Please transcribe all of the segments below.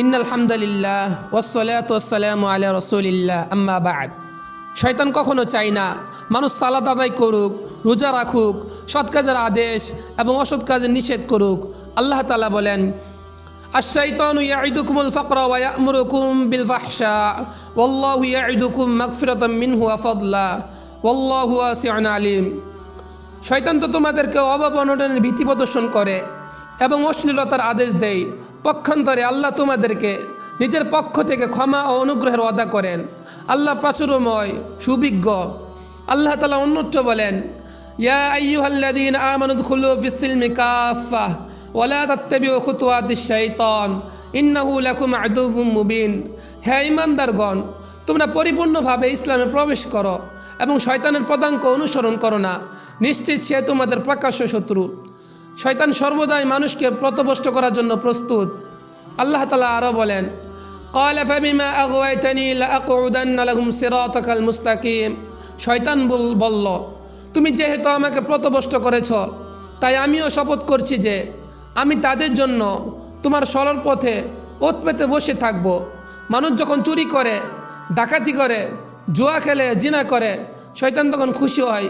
In আলহামদুলিল্লাহ ওসলাত ওসালাম আলা রসুলিল্লাহ আম্মা বাদ শয়তান কখনো চায় না মানুষ সালাদ আদায় করুক রোজা রাখুক সৎ কাজের আদেশ এবং অসৎ কাজের নিষেধ করুক আল্লাহ তালা বলেন الشيطان يعدكم الفقر ويأمركم بالفحشاء والله يعدكم مغفرة منه وفضلا والله واسع عليم শয়তান তো তোমাদেরকে অভাব অনটনের ভীতি প্রদর্শন করে এবং অশ্লীলতার আদেশ দেয় পক্ষান্তরে আল্লাহ তোমাদেরকে নিজের পক্ষ থেকে ক্ষমা ও অনুগ্রহের ওয়াদা করেন। আল্লাহ প্রাচুরময় সুবিজ্ঞ। আল্লাহ তালা অন্যত্র বলেন মুবিন। তোমরা পরিপূর্ণভাবে ইসলামে প্রবেশ করো এবং শয়তানের পদাঙ্ক অনুসরণ করো না। নিশ্চিত সে তোমাদের প্রকাশ্য শত্রু। শয়তান সর্বদাই মানুষকে প্রতপষ্ট করার জন্য প্রস্তুত। আল্লাহ তালা আরও বলেন মুস্তাকিম। শয়তান বলল, তুমি যেহেতু আমাকে প্রতপষ্ট করেছ, তাই আমিও শপথ করছি যে আমি তাদের জন্য তোমার সরল পথে ওত পেতে বসে থাকব। মানুষ যখন চুরি করে, ডাকাতি করে, জুয়া খেলে, জিনা করে, শয়তান তখন খুশি হয়।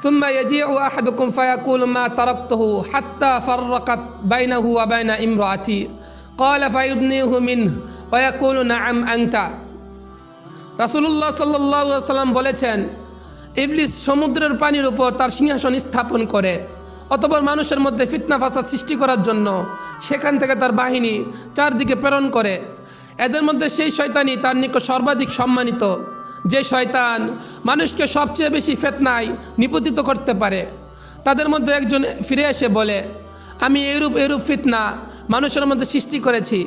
ثم يجيء أحدكم فيقول ما تركته حتى فرقت بينه وبين امرأتي قال فيدنيه منه ويقول نعم أنت রাসুলুল্লাহ সাল্লাহ সাল্লাম বলেছেন ইবলিস সমুদ্রের পানির উপর তার সিংহাসন স্থাপন করে অতপর মানুষের মধ্যে ফিতনা ফাসাদ সৃষ্টি করার জন্য সেখান থেকে তার বাহিনী চারদিকে প্রেরণ করে এদের মধ্যে সেই শয়তানই তার নিকট সর্বাধিক সম্মানিত যে শয়তান মানুষকে সবচেয়ে বেশি ফেতনায় নিপতিত করতে পারে। তাদের মধ্যে একজন ফিরে এসে বলে, আমি এরূপ এরূপ ফিতনা মানুষের মধ্যে সৃষ্টি করেছি।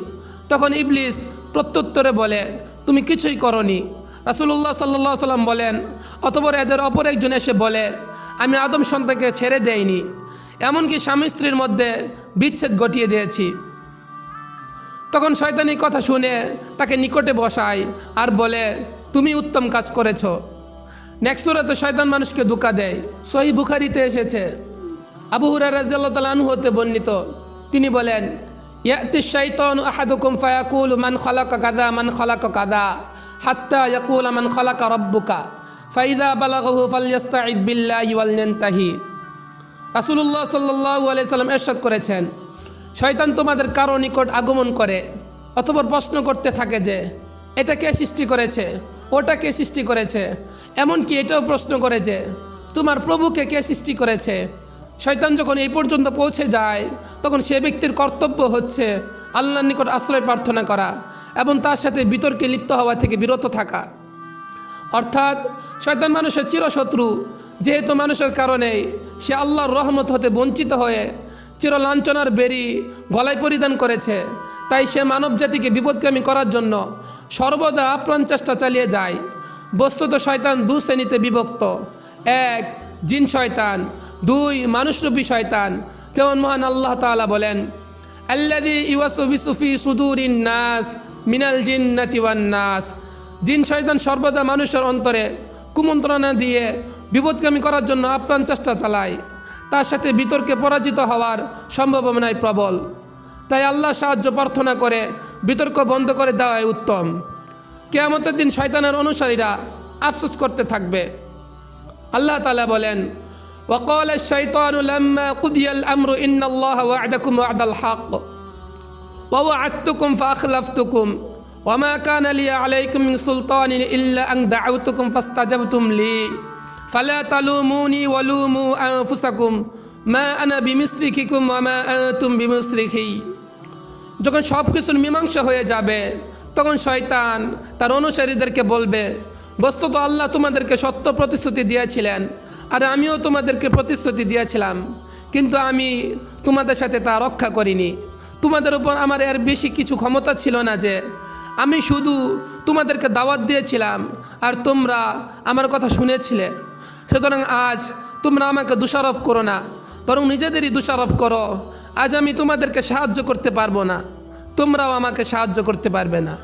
তখন ইবলিস প্রত্যুত্তরে বলে, তুমি কিছুই করনি। রাসুল্লাহ সাল্লাহ সাল্লাম বলেন, অতপর এদের অপর একজন এসে বলে, আমি আদম সন্তানকে ছেড়ে দেইনি, এমনকি স্বামী স্ত্রীর মধ্যে বিচ্ছেদ ঘটিয়ে দিয়েছি। তখন শয়তানি কথা শুনে তাকে নিকটে বসায় আর বলে, তুমি উত্তম কাজ করেছ। নেক্সট তো শয়তান মানুষকে ধোকা দেয়। সহি বুখারিতে এসেছে। আবু হুরার রাজিয়াল্লাহ হতে বর্ণিত। তিনি বলেন, ইয়াতি শাইতান আহাদুকুম ফায়াকুল মান খালাকা কাদা মান খালাকা কাদা হাত্তা ইয়াকুল মান খালাকা রব্বুকা ফাইদা বালাগহু ফালইস্তাইদ বিল্লাহি ওয়াল নানতাহি রাসূলুল্লাহ সাল্লাল্লাহু আলাইহি সাল্লাম ইরশাদ করেছেন শয়তান তোমাদের কারও নিকট আগমন করে অথবা প্রশ্ন করতে থাকে যে, এটা কে সৃষ্টি করেছে? ওটা কে সৃষ্টি করেছে? এমনকি এটাও প্রশ্ন করে যে, তোমার প্রভুকে কে সৃষ্টি করেছে? শয়তান যখন এই পর্যন্ত পৌঁছে যায়, তখন সে ব্যক্তির কর্তব্য হচ্ছে আল্লাহর নিকট আশ্রয় প্রার্থনা করা এবং তার সাথে বিতর্কে লিপ্ত হওয়া থেকে বিরত থাকা। অর্থাৎ, শয়তান মানুষের চিরশত্রু, যেহেতু মানুষের কারণে সে আল্লাহর রহমত হতে বঞ্চিত হয়ে চির লাঞ্ছনার বেরি গলায় পরিধান করেছে। তাই সে মানব জাতিকে বিপদগামী করার জন্য সর্বদা আপ্রাণ চেষ্টা চালিয়ে যায়। বস্তুত শয়তান দু শ্রেণীতে বিভক্ত। এক, জিন শয়তান। দুই, মানুষরূপী শয়তান। যেমন মহান আল্লাহ তাআলা বলেন আল্লাদি ইউসুফি সুফি সুদুরিন নাস মিনাল জিন্নাতি ওয়ান নাস। জিন শয়তান সর্বদা মানুষের অন্তরে কুমন্ত্রণা দিয়ে বিপদগামী করার জন্য আপ্রাণ চেষ্টা চালায়। তার সাথে বিতর্কে পরাজিত হওয়ার সম্ভাবনায় প্রবল তাই আল্লাহ সাহায্য প্রার্থনা করে বিতর্ক বন্ধ করে দেওয়াই উত্তম কেয়ামতের দিন শয়তানের অনুসারীরা আফসোস করতে থাকবে আল্লাহ তালা বলেন وقال الشيطان لما قضي الأمر إن الله وعدكم وعد الحق ووعدتكم فأخلفتكم وما كان لي عليكم من سلطان إلا أن دعوتكم فاستجبتم لي ফালা তালুমুনি ওয়ালুমু আনফুসাকুম মা আনা বিমিস্ত্রিকিকুম ওয়া মা আনতুম যখন সব কিছুর মীমাংসা হয়ে যাবে, তখন শয়তান তার অনুসারীদেরকে বলবে, বস্তুত আল্লাহ তোমাদেরকে সত্য প্রতিশ্রুতি দিয়েছিলেন, আর আমিও তোমাদেরকে প্রতিশ্রুতি দিয়েছিলাম। কিন্তু আমি তোমাদের সাথে তা রক্ষা করিনি। তোমাদের উপর আমার এর বেশি কিছু ক্ষমতা ছিল না যে, আমি শুধু তোমাদেরকে দাওয়াত দিয়েছিলাম, আর তোমরা আমার কথা শুনেছিলে। সুতরাং আজ তোমরা আমাকে দোষারোপ করো না, বরং নিজেদেরই দোষারোপ করো। আজ আমি তোমাদেরকে সাহায্য করতে পারব না, তোমরাও আমাকে সাহায্য করতে পারবে না।